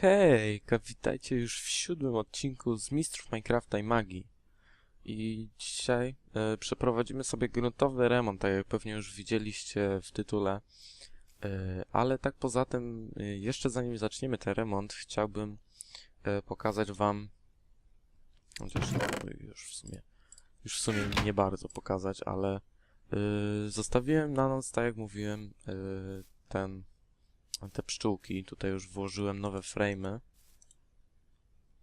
Hejka, witajcie już w siódmym odcinku z Mistrzów Minecrafta i Magii. I dzisiaj e, przeprowadzimy sobie gruntowy remont, tak jak pewnie już widzieliście w tytule. E, ale tak poza tym, e, jeszcze zanim zaczniemy ten remont, chciałbym pokazać wam... Chociaż no, już w sumie, już w sumie nie bardzo pokazać, ale zostawiłem na noc, tak jak mówiłem, ten te pszczółki. Tutaj już włożyłem nowe frame'y.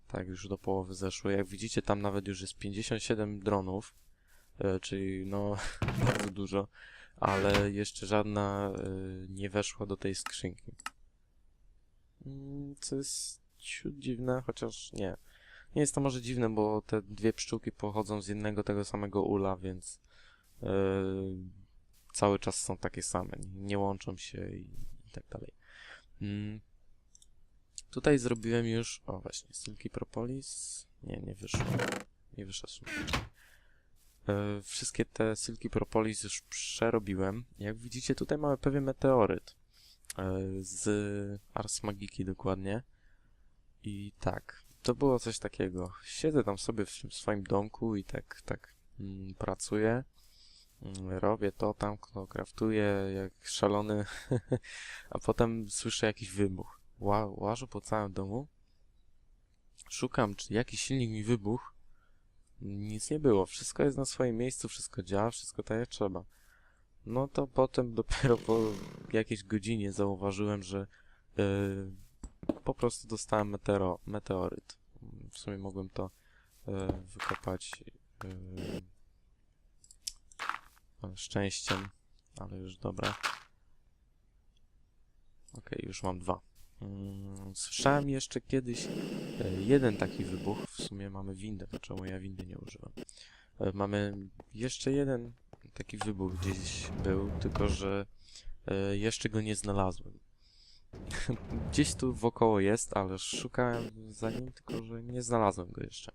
Tak, już do połowy zeszły. Jak widzicie, tam nawet już jest 57 dronów, e, czyli no bardzo dużo, ale jeszcze żadna e, nie weszła do tej skrzynki. Mm, Co jest ciut dziwne, chociaż nie. Nie jest to może dziwne, bo te dwie pszczółki pochodzą z jednego tego samego ula, więc e, cały czas są takie same. Nie, nie łączą się i, i tak dalej. Mm. Tutaj zrobiłem już, o właśnie, Silky Propolis. Nie, nie wyszło. Nie wyszło. E, wszystkie te Silky Propolis już przerobiłem. Jak widzicie, tutaj mamy pewien meteoryt. E, z Ars Magiki dokładnie. I tak, to było coś takiego. Siedzę tam sobie w swoim domku i tak, tak mm, pracuję. Robię to tam, to kraftuję jak szalony, a potem słyszę jakiś wybuch. Ła, łażę po całym domu, szukam, czy jakiś silnik mi wybuchł. Nic nie było, wszystko jest na swoim miejscu, wszystko działa, wszystko tak jak trzeba. No to potem dopiero po jakiejś godzinie zauważyłem, że yy, po prostu dostałem meteoro, meteoryt. W sumie mogłem to yy, wykopać yy, szczęściem, ale już dobra. Okej, już mam dwa. Mm, Słyszałem jeszcze kiedyś e, jeden taki wybuch. W sumie mamy windę, czemu ja windy nie używam. E, Mamy jeszcze jeden taki wybuch gdzieś był, tylko że e, jeszcze go nie znalazłem. Gdzieś tu wokoło jest, ale szukałem za nim, tylko że nie znalazłem go jeszcze.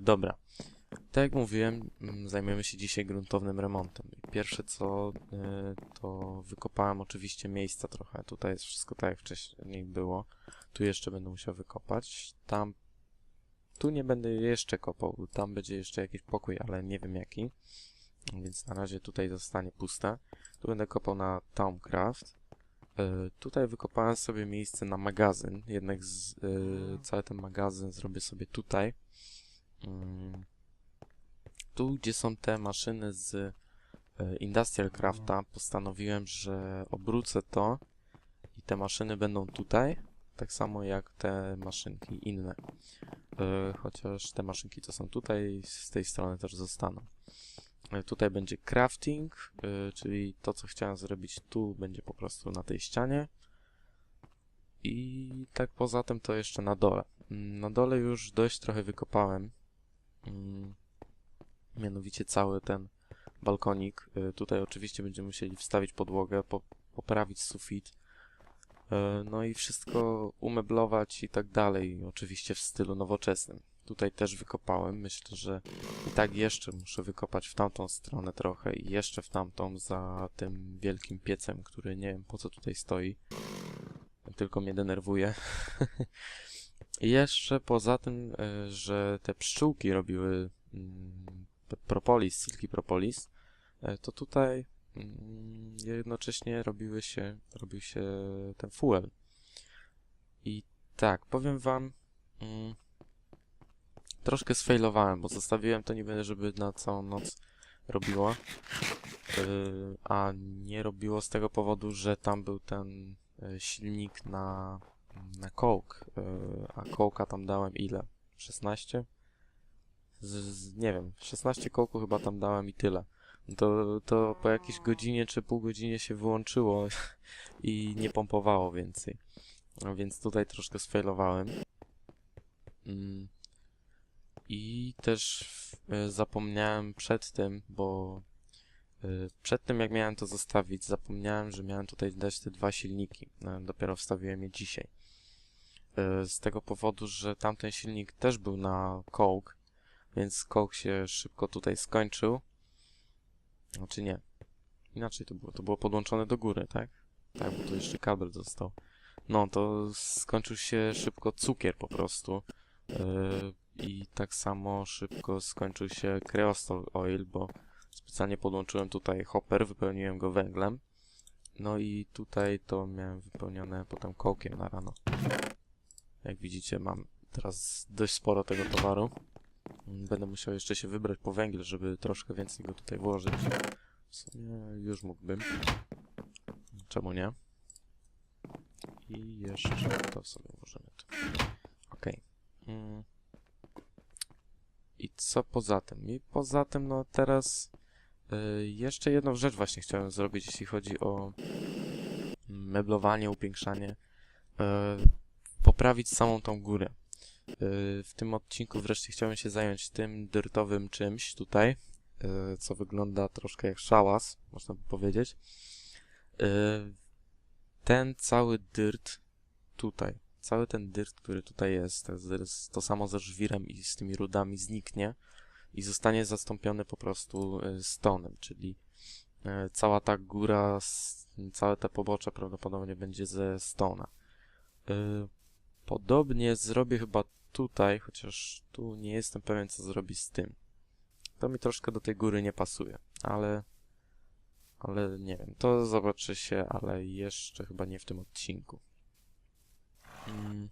Dobra. Tak jak mówiłem, mm, zajmiemy się dzisiaj gruntownym remontem. Pierwsze co, y, to wykopałem oczywiście miejsca trochę. Tutaj jest wszystko tak jak wcześniej było. Tu jeszcze będę musiał wykopać. Tam, tu nie będę jeszcze kopał. Tam będzie jeszcze jakiś pokój, ale nie wiem jaki. Więc na razie tutaj zostanie puste. Tu będę kopał na Tomcraft. Y, Tutaj wykopałem sobie miejsce na magazyn. Jednak z, y, cały ten magazyn zrobię sobie tutaj. Mm tu, gdzie są te maszyny z e, Industrial Crafta, postanowiłem, że obrócę to i te maszyny będą tutaj, tak samo jak te maszynki inne. E, Chociaż te maszynki to są tutaj, z tej strony też zostaną. E, Tutaj będzie crafting, czyli to, co chciałem zrobić tu, będzie po prostu na tej ścianie. I tak poza tym to jeszcze na dole. Mm, Na dole już dość trochę wykopałem. Mianowicie cały ten balkonik. Y, Tutaj oczywiście będziemy musieli wstawić podłogę, po, poprawić sufit, y, no i wszystko umeblować i tak dalej, oczywiście w stylu nowoczesnym. Tutaj też wykopałem, myślę, że i tak jeszcze muszę wykopać w tamtą stronę trochę i jeszcze w tamtą za tym wielkim piecem, który nie wiem po co tutaj stoi, tylko mnie denerwuje. I jeszcze poza tym, y, że te pszczółki robiły mm, propolis, silki propolis, e, to tutaj mm, jednocześnie robiły się, robił się ten fuel. I tak, powiem wam, mm, troszkę sfailowałem, bo zostawiłem to niby, żeby na całą noc robiło, yy, a nie robiło z tego powodu, że tam był ten y, silnik na, na coke, a coke'a tam dałem ile? 16? Z, z, nie wiem, 16 kołku chyba tam dałem i tyle. To, to po jakiejś godzinie czy pół godzinie się wyłączyło i nie pompowało więcej. No Więc tutaj troszkę sfailowałem. Mm. I też e, zapomniałem przed tym, bo e, przed tym jak miałem to zostawić, zapomniałem, że miałem tutaj dać te dwa silniki. E, Dopiero wstawiłem je dzisiaj. E, Z tego powodu, że tamten silnik też był na coke, więc skok się szybko tutaj skończył. Znaczy nie. Inaczej to było. To było podłączone do góry, tak? Tak, bo tu jeszcze kabel został. no to skończył się szybko cukier po prostu. Yy, I tak samo szybko skończył się Creostol Oil, bo specjalnie podłączyłem tutaj hopper, wypełniłem go węglem. No i tutaj to miałem wypełnione potem kołkiem na rano. Jak widzicie, mam teraz dość sporo tego towaru. Będę musiał jeszcze się wybrać po węgiel, żeby troszkę więcej go tutaj włożyć. W sumie już mógłbym. Czemu nie? I jeszcze to sobie włożymy tu. Okej. Mm. I co poza tym? I poza tym, no teraz y, jeszcze jedną rzecz właśnie chciałem zrobić, jeśli chodzi o meblowanie, upiększanie. Y, poprawić samą tą górę. Y, w tym odcinku wreszcie chciałem się zająć tym dyrtowym czymś tutaj, y, co wygląda troszkę jak szałas, można by powiedzieć. Y, ten cały dyrt tutaj, cały ten dyrt, który tutaj jest, to, samo ze żwirem i z tymi rudami zniknie i zostanie zastąpiony po prostu stonem, czyli cała ta góra, całe te pobocze prawdopodobnie będzie ze stona. Podobnie zrobię chyba tutaj, chociaż tu nie jestem pewien, co zrobi z tym. To mi troszkę do tej góry nie pasuje, ale... Ale nie wiem, to zobaczy się, ale jeszcze chyba nie w tym odcinku. Mm,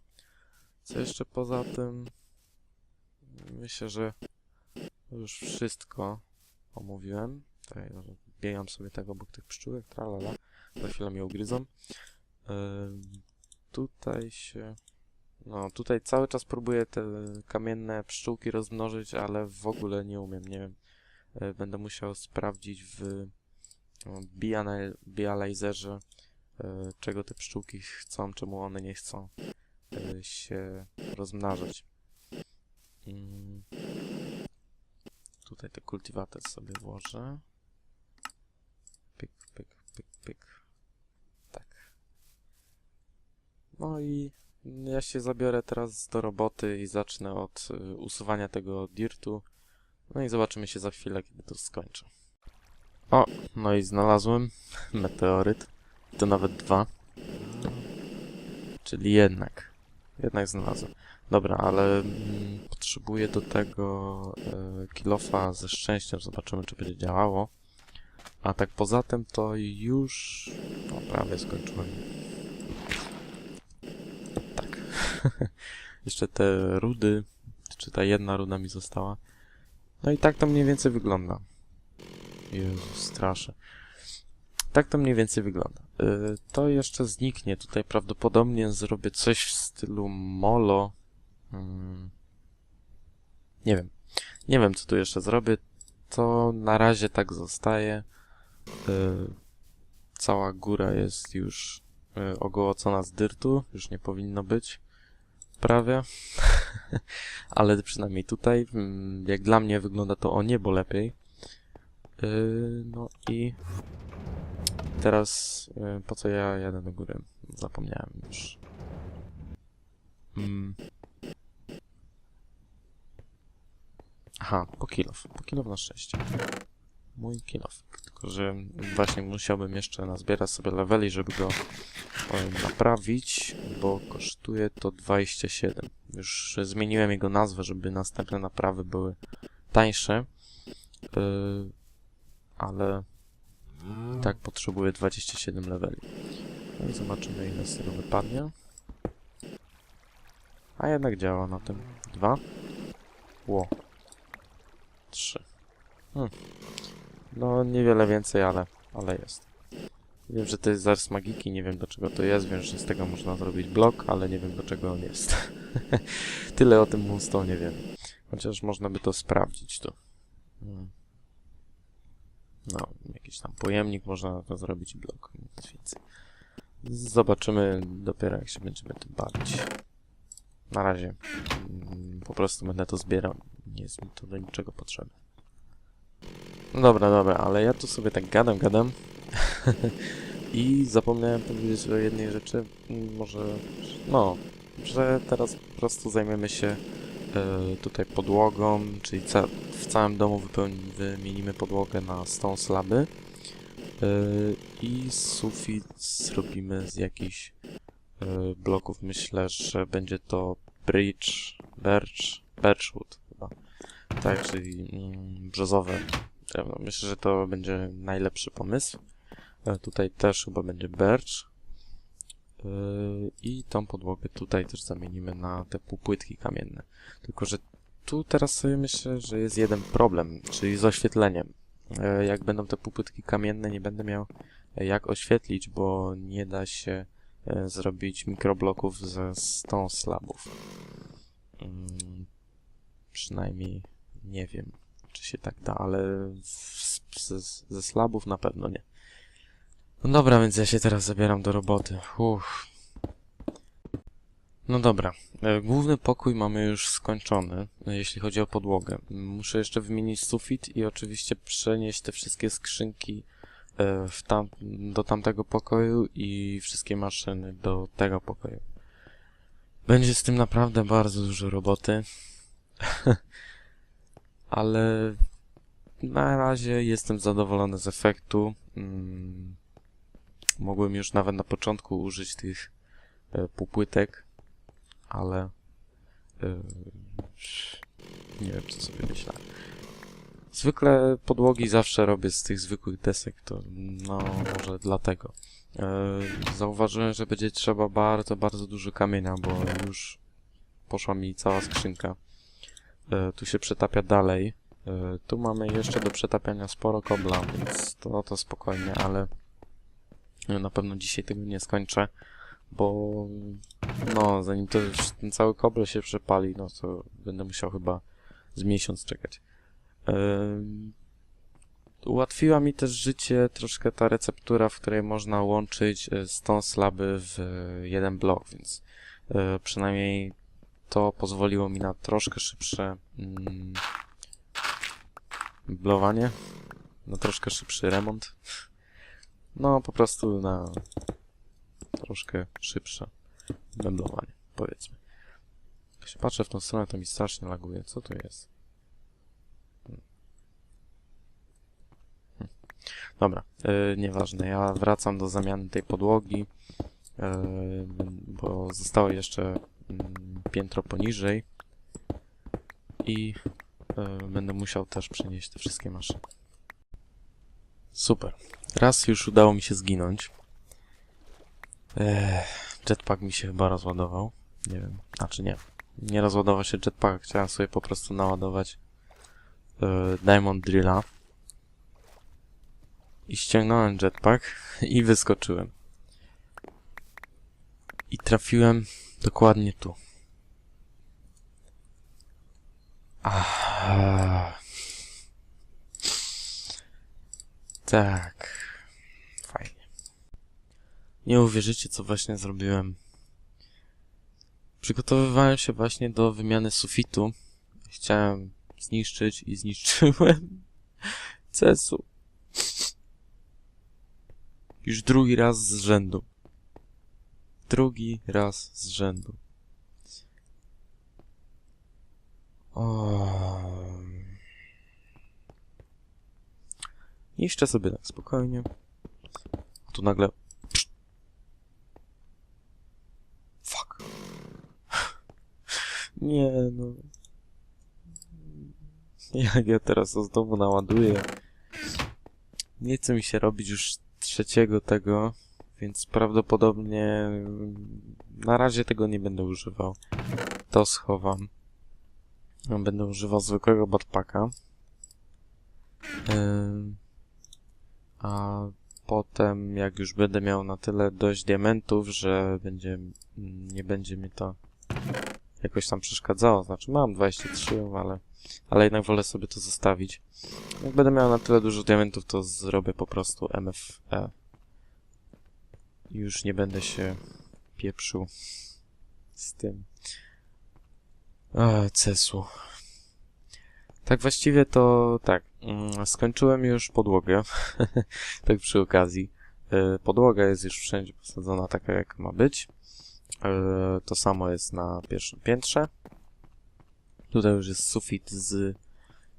Co jeszcze poza tym? Myślę, że już wszystko omówiłem. Tutaj biegam sobie tak obok tych pszczółek, tralala. Za chwilę mnie ugryzą. Ym, tutaj się... No, tutaj cały czas próbuję te kamienne pszczółki rozmnożyć, ale w ogóle nie umiem, nie wiem. E, Będę musiał sprawdzić w Bializerze, e, czego te pszczółki chcą, czemu one nie chcą e, się rozmnażać. Mm. Tutaj te kultiwaty sobie włożę. Pyk, pyk, pyk, pyk. Tak. No i ja się zabiorę teraz do roboty i zacznę od y, usuwania tego dirtu. No i zobaczymy się za chwilę, kiedy to skończę. O, no i znalazłem meteoryt. To nawet dwa. Czyli jednak. Jednak znalazłem. Dobra, ale mm, potrzebuję do tego e, kilofa ze szczęściem. Zobaczymy, czy będzie działało. A tak poza tym to już... No, prawie skończyłem. Tak. Jeszcze te rudy, czy ta jedna ruda mi została. No i tak to mniej więcej wygląda. Jezu, straszę. Tak to mniej więcej wygląda. Y, to jeszcze zniknie. Tutaj prawdopodobnie zrobię coś w stylu molo. Mm. Nie wiem. Nie wiem, co tu jeszcze zrobię. To na razie tak zostaje. Y, cała góra jest już y, ogołocona z dyrtu. Już nie powinno być. Prawie. Ale przynajmniej tutaj, mm, jak dla mnie wygląda to o niebo lepiej. Yy, no i teraz yy, po co ja jadę do góry? Zapomniałem już. Mm. Aha, po kilof. Po kilof na szczęście. Mój kilof. Tylko, że właśnie musiałbym jeszcze nazbierać sobie leveli, żeby go e, naprawić, bo kosztuje to 27. Już zmieniłem jego nazwę, żeby następne naprawy były tańsze. Yy, ale tak potrzebuję 27 leveli. No i zobaczymy ile z tego wypadnie. A jednak działa na tym. Dwa. Ło. Trzy. Hmm. No niewiele więcej, ale, ale jest. Wiem, że to jest zars magiki, nie wiem do czego to jest, wiem, że z tego można zrobić blok, ale nie wiem do czego on jest. Tyle o tym Moonstone nie wiem. Chociaż można by to sprawdzić tu. Hmm. No, jakiś tam pojemnik, można na to zrobić blok, nic więcej. Zobaczymy dopiero jak się będziemy tym bawić. Na razie mm, po prostu będę to zbierał. Nie jest mi to do niczego potrzebne. Dobra, dobra, ale ja tu sobie tak gadam, gadam. I zapomniałem powiedzieć o jednej rzeczy. Może, no, że teraz po prostu zajmiemy się e, tutaj podłogą, czyli ca w całym domu wymienimy podłogę na stone slaby e, i sufit zrobimy z jakichś y, bloków myślę, że będzie to bridge, birch, birchwood chyba. Tak, czyli mm, brzozowe. Drewno. Myślę, że to będzie najlepszy pomysł. E, Tutaj też chyba będzie birch. Y, I tą podłogę tutaj też zamienimy na te półpłytki kamienne. Tylko, że tu teraz sobie myślę, że jest jeden problem, czyli z oświetleniem. E, Jak będą te półpłytki kamienne, nie będę miał e, jak oświetlić, bo nie da się e, zrobić mikrobloków ze stone slabów. Mm, Przynajmniej nie wiem, czy się tak da, ale z, ze, ze slabów na pewno nie. No dobra, więc ja się teraz zabieram do roboty. Uff. No dobra, e, główny pokój mamy już skończony, e, jeśli chodzi o podłogę. Muszę jeszcze wymienić sufit i oczywiście przenieść te wszystkie skrzynki e, tam, do tamtego pokoju i wszystkie maszyny do tego pokoju. Będzie z tym naprawdę bardzo dużo roboty, ale na razie jestem zadowolony z efektu. Mm, Mogłem już nawet na początku użyć tych e, półpłytek, ale e, nie wiem, co sobie myślałem. Zwykle podłogi zawsze robię z tych zwykłych desek, to no może dlatego. E, zauważyłem, że będzie trzeba bardzo, bardzo dużo kamienia, bo już poszła mi cała skrzynka. E, tu się przetapia dalej. E, tu mamy jeszcze do przetapiania sporo kobla, więc to, to spokojnie, ale na pewno dzisiaj tego nie skończę, bo no, zanim to ten cały kobel się przepali, no to będę musiał chyba z miesiąc czekać. Ułatwiła mi też życie troszkę ta receptura, w której można łączyć e, stone slaby w e, jeden blok, więc e, przynajmniej to pozwoliło mi na troszkę szybsze mm, blowanie, na troszkę szybszy remont. No, po prostu na troszkę szybsze meblowanie, powiedzmy. Jak się patrzę w tą stronę, to mi strasznie laguje. Co to jest? Hmm. Hmm. Dobra, yy, nieważne. Ja wracam do zamiany tej podłogi, yy, bo zostało jeszcze piętro poniżej i yy, będę musiał też przenieść te wszystkie maszyny. Super. Raz już udało mi się zginąć. Ech, jetpack mi się chyba rozładował. Nie wiem. Znaczy nie. Nie rozładował się jetpack. Chciałem sobie po prostu naładować yy, Diamond Drilla. I ściągnąłem jetpack i wyskoczyłem. I trafiłem dokładnie tu. Ah. Tak. Fajnie. Nie uwierzycie, co właśnie zrobiłem. Przygotowywałem się właśnie do wymiany sufitu. Chciałem zniszczyć i zniszczyłem Cesu. Już drugi raz z rzędu. Drugi raz z rzędu. O. Niszczę sobie tak spokojnie. A tu nagle... Fuck. Nie no. Jak ja teraz to znowu naładuję. Nie chce mi się robić już trzeciego tego, więc prawdopodobnie na razie tego nie będę używał. To schowam. Będę używał zwykłego. Ym, a potem, jak już będę miał na tyle dość diamentów, że będzie, nie będzie mi to jakoś tam przeszkadzało. Znaczy mam 23, ale, ale jednak wolę sobie to zostawić. Jak będę miał na tyle dużo diamentów, to zrobię po prostu MFE. Już nie będę się pieprzył z tym. Cesu. Tak właściwie to tak. mm, Skończyłem już podłogę. tak przy okazji. E, Podłoga jest już wszędzie posadzona taka jak ma być. E, To samo jest na pierwszym piętrze. Tutaj już jest sufit z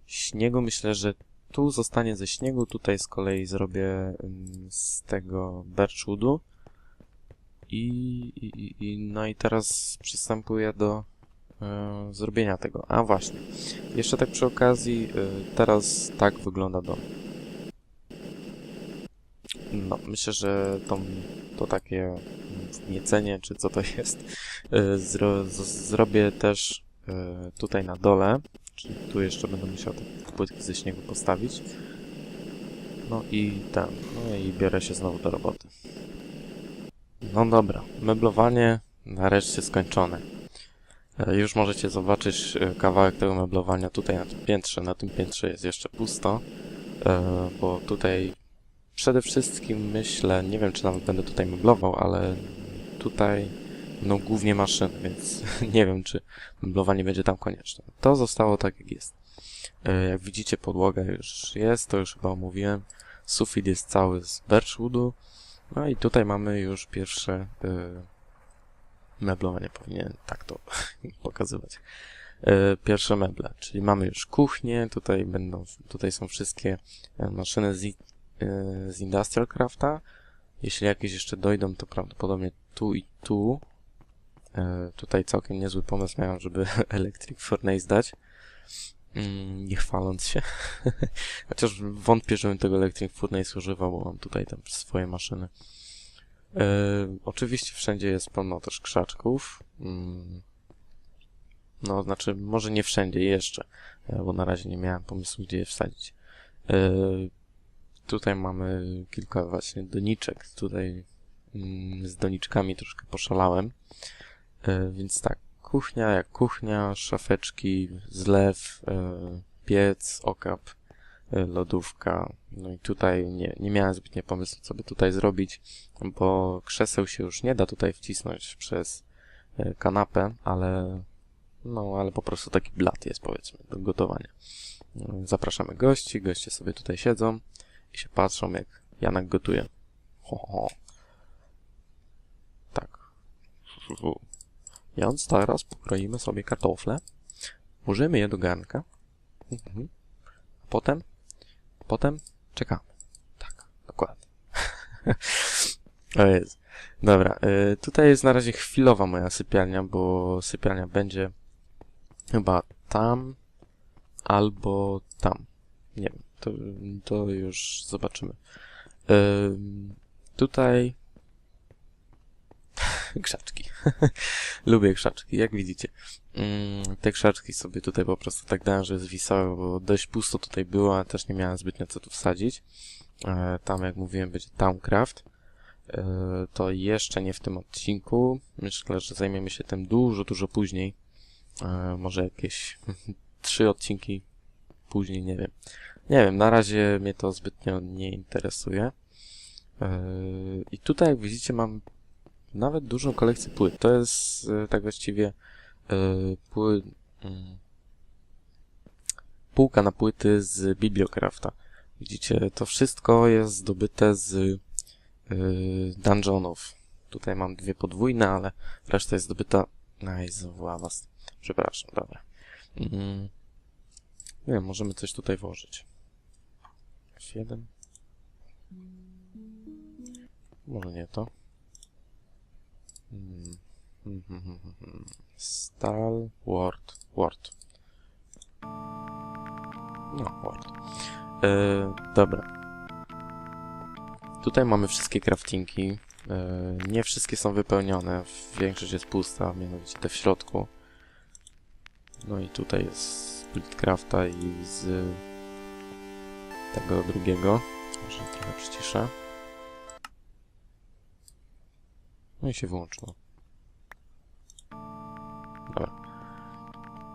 śniegu. Myślę, że tu zostanie ze śniegu. Tutaj z kolei zrobię mm, z tego birchwoodu. I, i, no i teraz przystępuję do e, zrobienia tego. A właśnie, jeszcze tak przy okazji, e, teraz tak wygląda dom. No, myślę, że to, to takie wniecenie, czy co to jest, e, zro, z, zrobię też tutaj na dole, czyli tu jeszcze będę musiał te płytki ze śniegu postawić. No i ten, no i biorę się znowu do roboty. No dobra, meblowanie nareszcie skończone. E, Już możecie zobaczyć e, kawałek tego meblowania tutaj na tym piętrze. Na tym piętrze jest jeszcze pusto, e, bo tutaj przede wszystkim myślę, nie wiem czy nawet będę tutaj meblował, ale tutaj no głównie maszyny, więc nie wiem czy meblowanie będzie tam konieczne. To zostało tak jak jest. Jak widzicie podłoga już jest, to już chyba omówiłem. Sufit jest cały z birchwoodu. No i tutaj mamy już pierwsze y, meblowanie, powinien tak to pokazywać. Y, pierwsze meble, czyli mamy już kuchnię, tutaj będą, tutaj są wszystkie e, maszyny z, i- y, z Industrial Crafta. Jeśli jakieś jeszcze dojdą, to prawdopodobnie tu i tu. Y, tutaj całkiem niezły pomysł miałem, żeby Electric Furnace dać. Mm, nie chwaląc się. Chociaż wątpię, żebym tego Electric Furnace używał, bo mam tutaj tam swoje maszyny. E, oczywiście wszędzie jest pełno też krzaczków. Mm, no, znaczy, może nie wszędzie jeszcze, e, bo na razie nie miałem pomysłu, gdzie je wsadzić. E, tutaj mamy kilka właśnie doniczek. Tutaj mm, z doniczkami troszkę poszalałem. E, więc tak, kuchnia jak kuchnia, szafeczki, zlew, e, piec, okap, e, lodówka. No i tutaj nie, nie miałem zbytnio pomysłu, co by tutaj zrobić, bo krzeseł się już nie da tutaj wcisnąć przez e, kanapę, ale no, ale po prostu taki blat jest, powiedzmy, do gotowania. E, Zapraszamy gości, goście sobie tutaj siedzą i się patrzą, jak Janek gotuje. Ho, ho. Tak. Więc teraz pokroimy sobie kartofle, włożymy je do garnka, mhm. a potem, potem czekamy. Tak, dokładnie. o jest. Dobra, y, tutaj jest na razie chwilowa moja sypialnia, bo sypialnia będzie chyba tam albo tam. Nie wiem, to, to już zobaczymy. Ym, tutaj krzaczki. Lubię krzaczki, jak widzicie. Mm, te krzaczki sobie tutaj po prostu tak dałem, że zwisały, bo dość pusto tutaj było, a też nie miałem zbytnio co tu wsadzić. E, tam, jak mówiłem, będzie Towncraft. E, to jeszcze nie w tym odcinku. Myślę, że zajmiemy się tym dużo, dużo później. E, może jakieś trzy odcinki później, nie wiem. Nie wiem, na razie mnie to zbytnio nie interesuje. I tutaj, jak widzicie, mam nawet dużą kolekcję płyt. To jest e, tak właściwie e, pły, mm, półka na płyty z Bibliocrafta. Widzicie, to wszystko jest zdobyte z e, dungeonów. Tutaj mam dwie podwójne, ale reszta jest zdobyta... Nice, was. Przepraszam, dobra. Mm, nie wiem, możemy coś tutaj włożyć. F1. Może nie to. Hmm. Hmm, hmm, hmm, hmm, hmm. Stal, Word, Word. No, Word. E, dobra. Tutaj mamy wszystkie craftingi. E, nie wszystkie są wypełnione. Większość jest pusta, mianowicie te w środku. No i tutaj jest z Buildcrafta i z tego drugiego. Może trochę przyciszę. No i się wyłączyło. Dobra.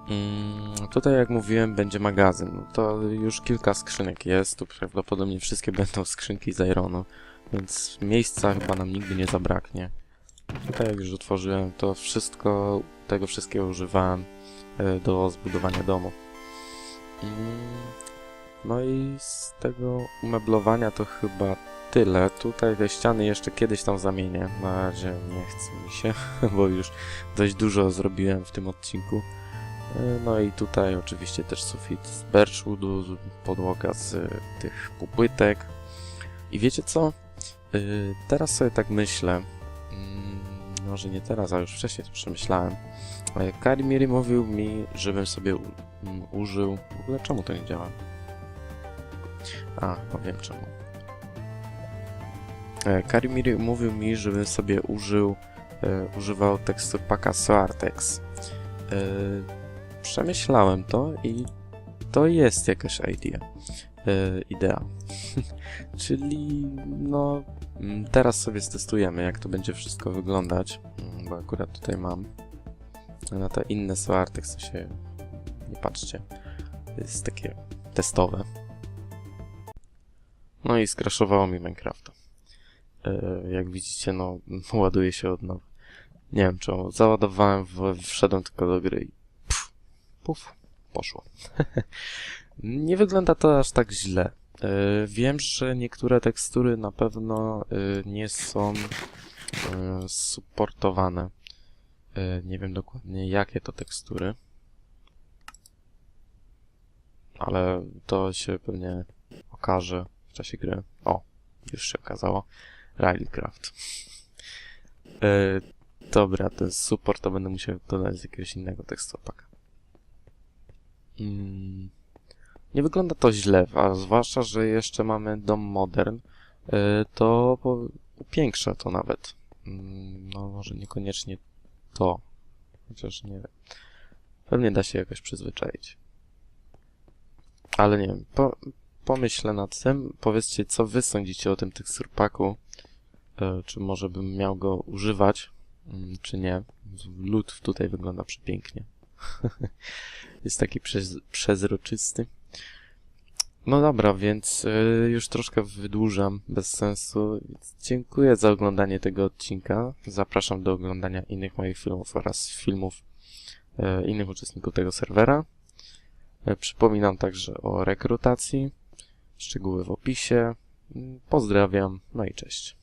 Mm, tutaj, jak mówiłem, będzie magazyn. No to już kilka skrzynek jest. Tu prawdopodobnie wszystkie będą skrzynki z Ironu, więc miejsca chyba nam nigdy nie zabraknie. Tutaj, jak już otworzyłem, to wszystko, tego wszystkiego używałem e, do zbudowania domu. Mm, no i z tego umeblowania to chyba tyle. Tutaj te ściany jeszcze kiedyś tam zamienię. Na razie nie chce mi się, bo już dość dużo zrobiłem w tym odcinku. E, No i tutaj oczywiście też sufit z birchwoodu, podłoga z tych półpłytek. I wiecie co? E, Teraz sobie tak myślę. mm, może nie teraz, a już wcześniej to przemyślałem. E, Karimiri mówił mi, żebym sobie mm, użył... W ogóle czemu to nie działa? A, no wiem czemu. E, Karimiri mówił mi, żebym sobie użył, e, używał tekstur paka Soartex. E, przemyślałem to i to jest jakaś idea. Idea. Czyli no mm, teraz sobie stestujemy jak to będzie wszystko wyglądać, mm, bo akurat tutaj mam na te inne Soartex to się nie patrzcie. Jest takie testowe. No i skraszowało mi Minecrafta. E, jak widzicie, no ładuje się od nowa. Nie wiem czemu. Załadowałem, wszedłem tylko do gry i puf, puf poszło. nie wygląda to aż tak źle. E, wiem, że niektóre tekstury na pewno e, nie są supportowane. Nie wiem dokładnie jakie to tekstury. Ale to się pewnie okaże w czasie gry. O, już się okazało. Railcraft. E, dobra, ten support to będę musiał dodać z jakiegoś innego teksturpaka. Mm, nie wygląda to źle, a zwłaszcza, że jeszcze mamy dom modern, e, to upiększa to nawet. Mm, no może niekoniecznie to, chociaż nie wiem. Pewnie da się jakoś przyzwyczaić. Ale nie wiem, po, pomyślę nad tym. Powiedzcie, co wy sądzicie o tym teksturpaku. E, czy może bym miał go używać, mm, czy nie. Lód tutaj wygląda przepięknie. Jest taki przez, przezroczysty. No dobra, więc y, już troszkę wydłużam bez sensu. Dziękuję za oglądanie tego odcinka. Zapraszam do oglądania innych moich filmów oraz filmów y, innych uczestników tego serwera. Przypominam także o rekrutacji. Szczegóły w opisie. Pozdrawiam, no i cześć.